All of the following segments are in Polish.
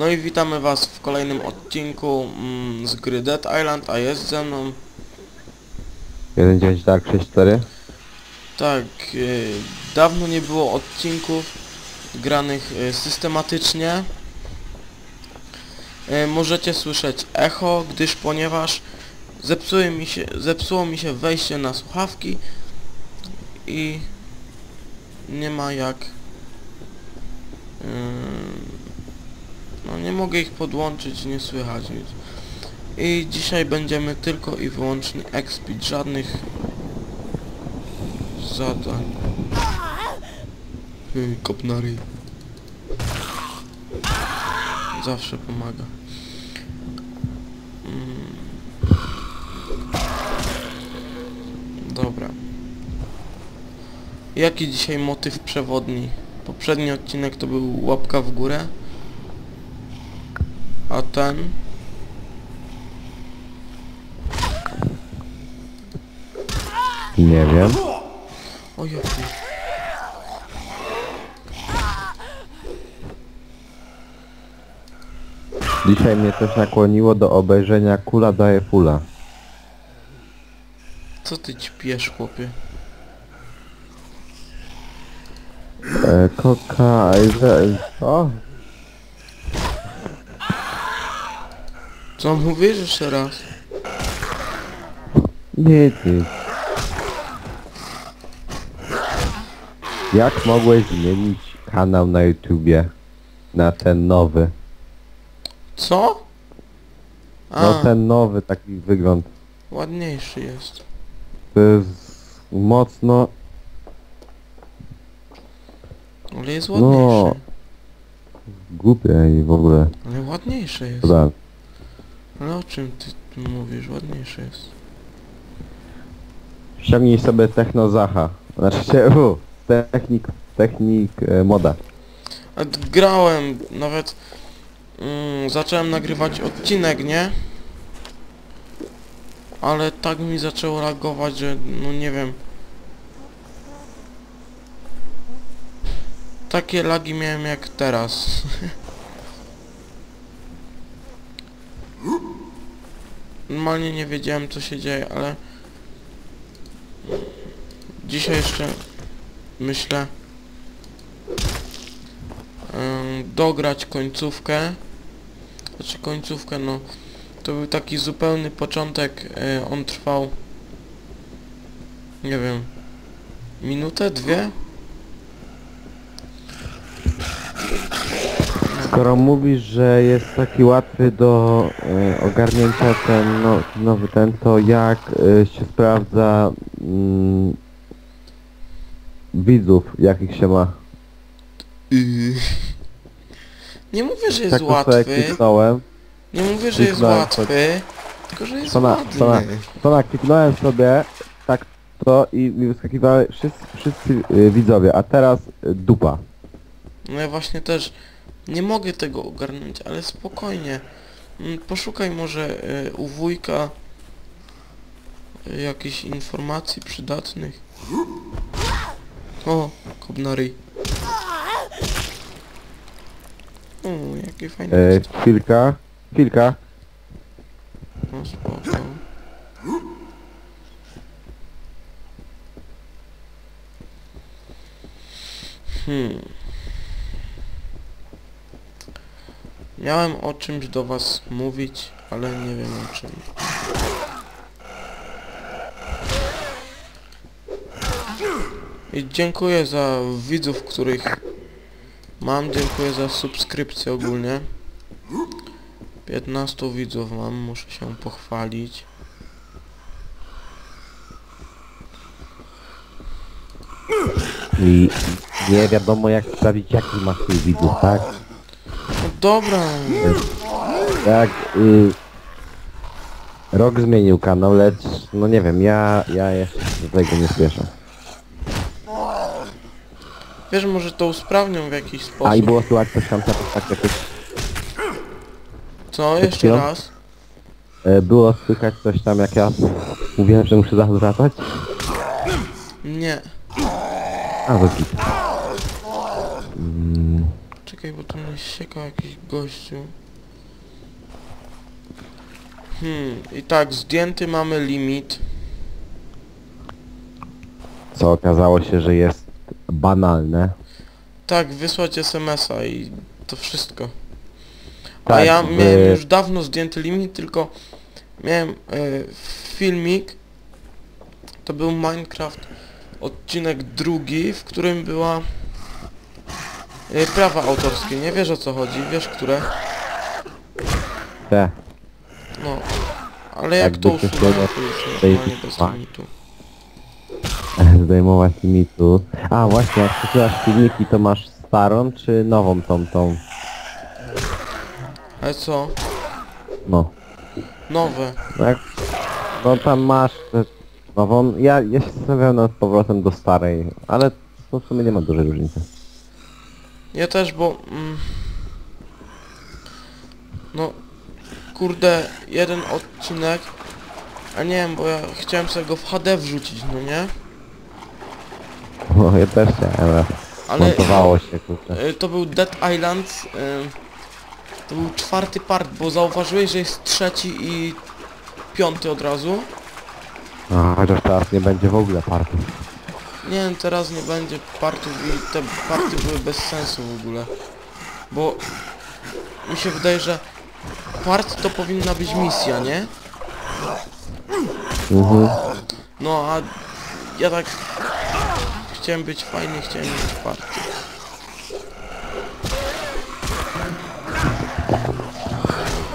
No i witamy was w kolejnym odcinku mm, z gry Dead Island, a jest ze mną 1.9 tak 6.4 tak, y, dawno nie było odcinków granych y, systematycznie. Y, możecie słyszeć echo, gdyż ponieważ zepsuje mi się, zepsuło mi się wejście na słuchawki i nie ma jak no nie mogę ich podłączyć, nie słychać nic. I dzisiaj będziemy tylko i wyłącznie expić, żadnych zadań. Yy, kopnary. Zawsze pomaga. Mm. Dobra. Jaki dzisiaj motyw przewodni? Poprzedni odcinek to był łapka w górę. A ten? Nie wiem O jaki? Dzisiaj mnie też nakłoniło do obejrzenia Kula daje fula Co ty ćpiesz, chłopie? e, Koka... O! Co mówisz jeszcze raz? Nic, nic Jak mogłeś zmienić kanał na YouTubie na ten nowy? Co? A, No ten nowy taki wygląd ładniejszy jest. To jest mocno... Ale jest No. ładniejszy. głupie i w ogóle Ale ładniejszy jest. Dobra. Ale o czym ty tu mówisz? Ładniejszy jest. Ściągnij sobie Techno Zacha. Znaczy się, u, technik, technik e, moda. A d- grałem, nawet mm, zacząłem nagrywać odcinek, nie? Ale tak mi zaczęło reagować, że no nie wiem. Takie lagi miałem jak teraz. Normalnie nie wiedziałem co się dzieje, ale dzisiaj jeszcze myślę dograć końcówkę. Znaczy końcówkę, no to był taki zupełny początek, e, on trwał nie wiem minutę, dwie? Skoro mówisz, że jest taki łatwy do e, ogarnięcia ten no, nowy ten, to jak e, się sprawdza mm, widzów, jakich się ma? Nie mówię, że jest Tak to sobie łatwy, kliknąłem, nie mówię, że jest kliknąłem łatwy, tylko że jest Co na- co na- ładny. to na kliknąłem sobie tak to i mi wyskakiwały wszyscy, wszyscy e, widzowie, a teraz e, dupa. No ja właśnie też nie mogę tego ogarnąć, ale spokojnie. Mm, Poszukaj może y, u wujka y, jakichś informacji przydatnych. O, kobnary. O, jakie fajne E, chwilka, chwilka. No spoko. Hmm. Miałem o czymś do was mówić, ale nie wiem o czym. I dziękuję za widzów, których mam. Dziękuję za subskrypcję ogólnie. 15 widzów mam, muszę się pochwalić. I nie wiadomo jak sprawdzić jaki masz tych widzów, tak? Dobra, Jak y, Rok zmienił kanał, lecz no nie wiem, ja, ja jeszcze do tego nie słyszę. wiesz, może to usprawnią w jakiś sposób. A i było słychać coś tam tak, tak jakoś, Co? Jeszcze chwilą? raz? e, było słychać coś tam jak ja mówiłem, że muszę zawracać? Nie. A, to git. Czekaj, bo tu mnie siekał jakiś gościu. Hmm, i tak, zdjęty mamy limit. Co okazało się, że jest banalne. Tak, wysłać SMS-a i to wszystko. A Tak, ja by- miałem już dawno zdjęty limit, tylko miałem e, filmik. To był Minecraft odcinek drugi, w którym była e, prawa autorskie. Nie wiesz o co chodzi, wiesz które? Te. No. Ale jak Jakby to się usunąć, to już tej- normalnie bez a. limitu. zdejmować limitu. A właśnie, jak przesyłasz filmiki, to masz starą czy nową tą tą? Ale co? No. Nowe. No Jak, no tam masz też nową. Ja, ja się stawiam z powrotem do starej, ale to w sumie nie ma dużej różnicy. Ja też, bo... Mm, no... Kurde, jeden odcinek... A nie wiem, bo ja chciałem sobie go w HD wrzucić, no nie? No ja też chciałem, ale Ale montowało się kurczę. y, to był Dead Island... Y, to był czwarty part, bo zauważyłeś, że jest trzeci i piąty od razu? A, chociaż teraz nie będzie w ogóle partii. Nie wiem, teraz nie będzie partów i te party były bez sensu w ogóle. Bo mi się wydaje, że part to powinna być misja, nie? Mhm. No a ja tak chciałem być fajny, chciałem mieć party.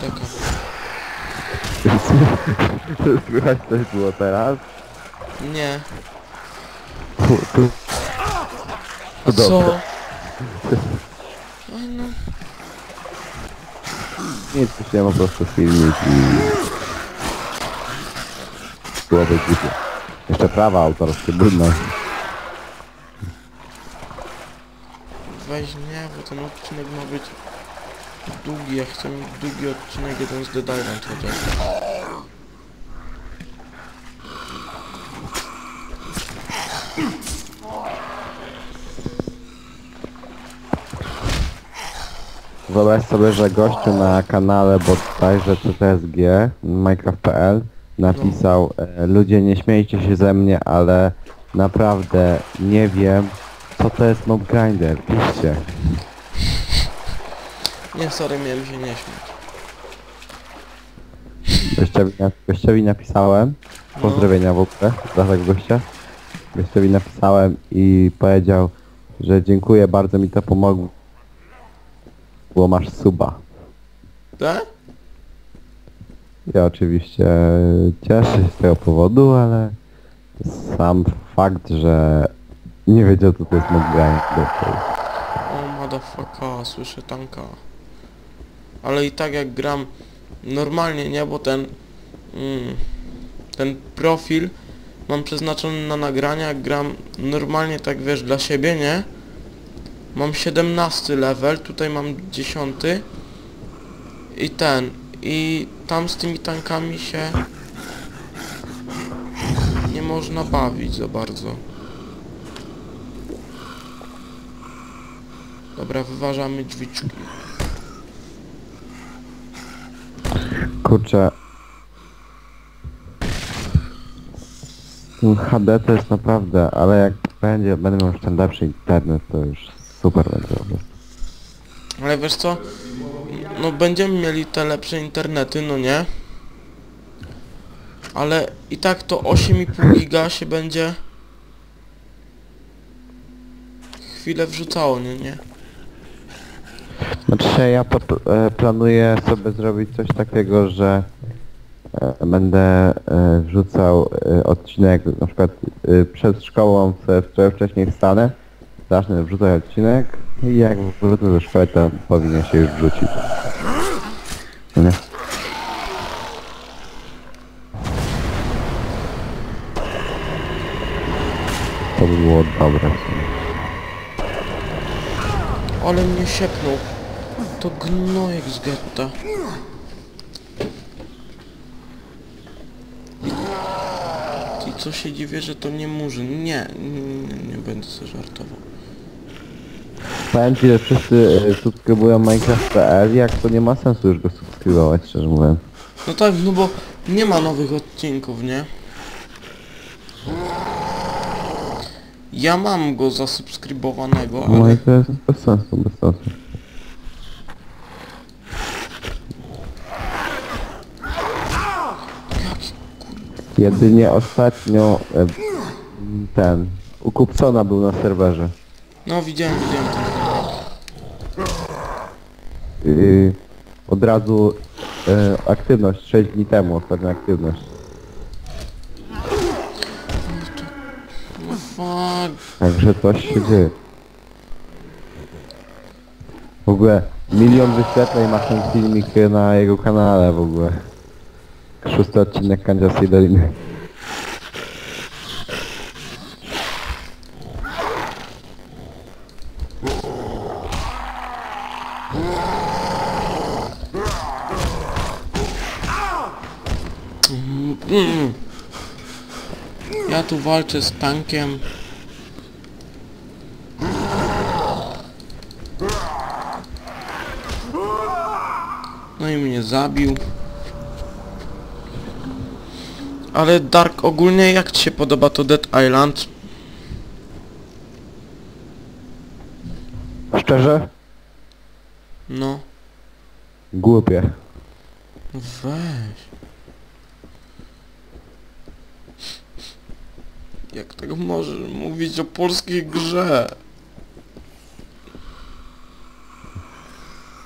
Taka. Słychać coś było teraz? Nie. To co? dobrze. Oj, no. Nic, puściłem po prostu filmik i... Byłoby głupie. Jeszcze prawa autorskie, brudne. Weź nie, bo ten odcinek ma być długi. Ja chcę mieć długi odcinek, jeden z Dead Island chociaż. Wyobraź sobie, że gościu na kanale bodajże CTSG Minecraft.pl napisał e, Ludzie nie śmiejcie się ze mnie, ale naprawdę nie wiem co to jest mob grinder, piszcie. Nie, sorry, miałem się nie śmiać. Gościowi, na, gościowi napisałem, No. pozdrowienia w ogóle dla tego gościa. Gościowi napisałem i powiedział, że dziękuję, bardzo mi to pomogło. Bo masz suba. Tak? Ja oczywiście cieszę się z tego powodu, ale sam fakt, że nie wiedział co to jest jest- O motherfucker, słyszę tanka. Ale i tak jak gram normalnie, nie, bo ten mm, ten profil mam przeznaczony na nagrania, jak gram normalnie tak wiesz dla siebie, nie? Mam 17 level, tutaj mam 10 i ten i tam z tymi tankami się nie można bawić za bardzo. Dobra, wyważamy drzwiczki. Kurczę. Ten HD to jest naprawdę, ale jak będzie, będę miał już ten lepszy internet, to już super. Ale wiesz co? No będziemy mieli te lepsze internety, no nie? Ale i tak to 8,5 giga się będzie chwilę wrzucało, nie? nie? Znaczy ja e, planuję sobie zrobić coś takiego, że e, będę e, wrzucał odcinek na przykład przed szkołą, wcześniej wstanę, zacznę wrzucać odcinek i jak wrócę do szkoły, to powinien się już wrzucić. Nie? To by było dobre. Ale mnie siepnął. To gnojek z getta. I co się dziwię, że to nie murzyn. Nie, nie, nie będę sobie żartował. Powiem ci, że wszyscy e, subskrybują Minecraft.pl, jak to nie ma sensu już go subskrybować, szczerze mówiąc. No tak, no bo nie ma nowych odcinków, nie? Ja mam go zasubskrybowanego, No ale... i to jest bez sensu, bez sensu. Jedynie ostatnio e, ten, u Kupcona był na serwerze. No widziałem, widziałem. Yy, od razu e, aktywność, 6 dni temu, ostatnia aktywność. No. Także coś się dzieje. W ogóle milion wyświetleń ma ten filmik na jego kanale w ogóle. Szósty odcinek Kansas Doliny. Ja tu walczę z tankiem. No i mnie zabił. Ale Dark ogólnie jak ci się podoba to Dead Island? Szczerze? No. Głupie. Weź. Jak tego możesz mówić o polskiej grze?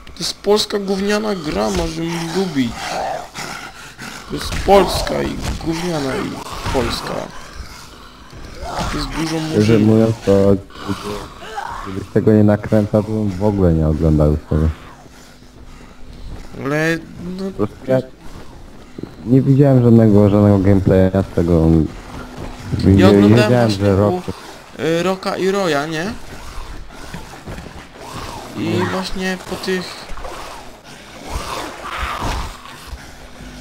To jest polska gówniana gra, może ją lubić. To jest polska i gówniana i polska. To jest dużo Szczerze może... mówiąc to gdybyś tego nie nakręcał, to bym w ogóle nie oglądał już tego. Ale no Po prostu ja nie widziałem żadnego, żadnego gameplaya z tego. Nie, Ja oglądałem wiedziałem, właśnie że u rok... y, Roka i Roya, nie? I właśnie po tych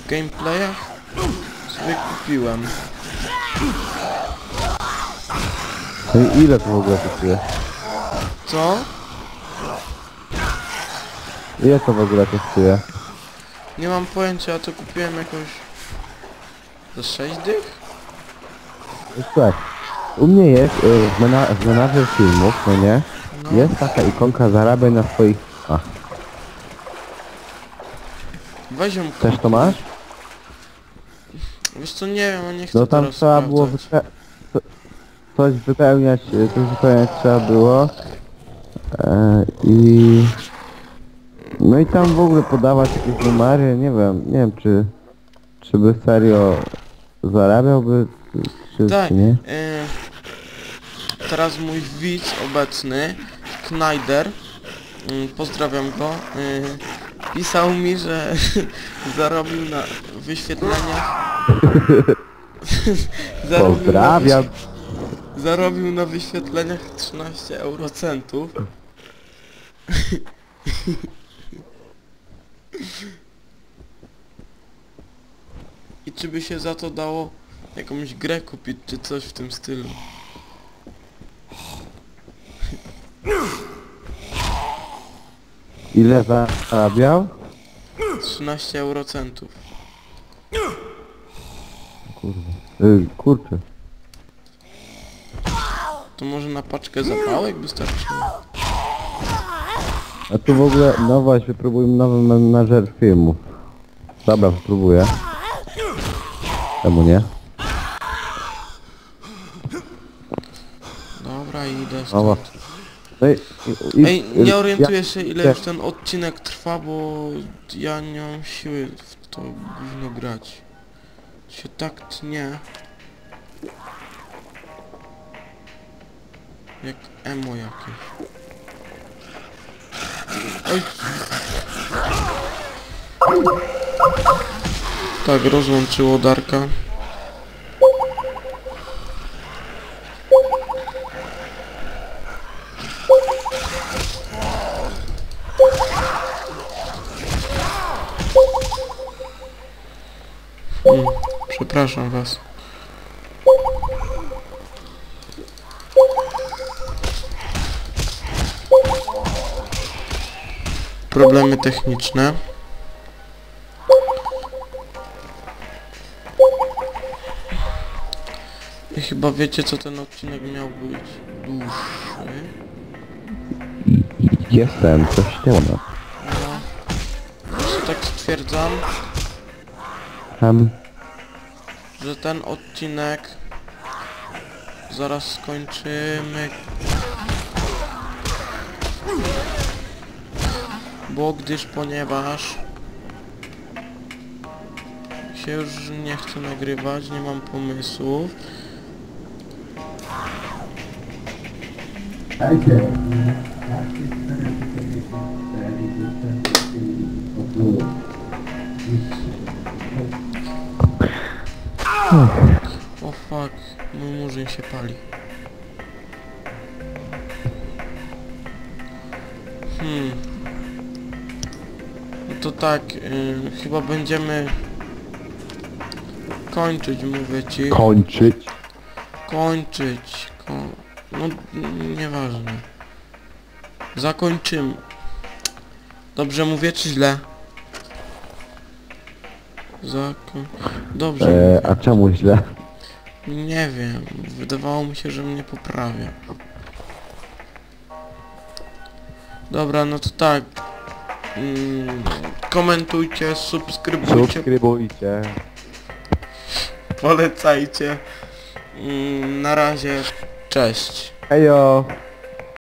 gameplayach sobie kupiłem. I ile to w ogóle kosztuje? Co? Ile to w ogóle kosztuje? Nie mam pojęcia, ja to kupiłem jakoś za 6 dych? Słuchaj, u mnie jest y, w, mena w menażer filmów, no nie? No. Jest taka ikonka zarabiaj na swoich... A, Weź ją też to masz? Wiesz co, nie wiem, nie chcę No tam teraz trzeba było sprawdzać. wype co- coś wypełniać, y, coś wypełniać trzeba było. E, I... No i tam w ogóle podawać jakieś numery, nie wiem, nie wiem czy... Czy by serio zarabiałby, czy, Tak, czy nie? y, teraz mój widz obecny, Knajder, y, pozdrawiam go, y, pisał mi, że zarobił na wyświetleniach zarobił, na Pozdrawiam! wyś- zarobił na wyświetleniach 13 eurocentów. I czy by się za to dało jakąś grę kupić, czy coś w tym stylu? Ile zarabiał? 13 eurocentów. Y, kurczę. To może na paczkę zapałek wystarczyło? A tu w ogóle, no właśnie, wypróbujmy nowy menadżer filmów. Dobra, spróbuję. Czemu nie? Dobra, idę stąd. No i, i, i, Ej, nie ja- orientuję się ile ja- już ten odcinek trwa, bo ja nie mam siły w to gówno grać. Się tak tnie. Jak emo jakieś. Tak, rozłączyło Darka. Mm, przepraszam was. Problemy techniczne. I chyba wiecie co ten odcinek miał być dłuższy. Jestem, coś. No. Właśnie tak stwierdzam, Tam że ten odcinek zaraz skończymy. Bo gdyż ponieważ się już nie chcę nagrywać, nie mam pomysłów. O fuck, mój murzyn się pali. Hmm. To tak, y, chyba będziemy kończyć, mówię ci. kończyć. Kończyć. Ko no, nieważne. Zakończymy. Dobrze mówię, czy źle? Zako... Dobrze. E, a czemu źle? Nie wiem, wydawało mi się, że mnie poprawia. Dobra, no to tak. Mm, komentujcie, subskrybujcie, Subskrybujcie. polecajcie. Mm, na razie, cześć. Hejo!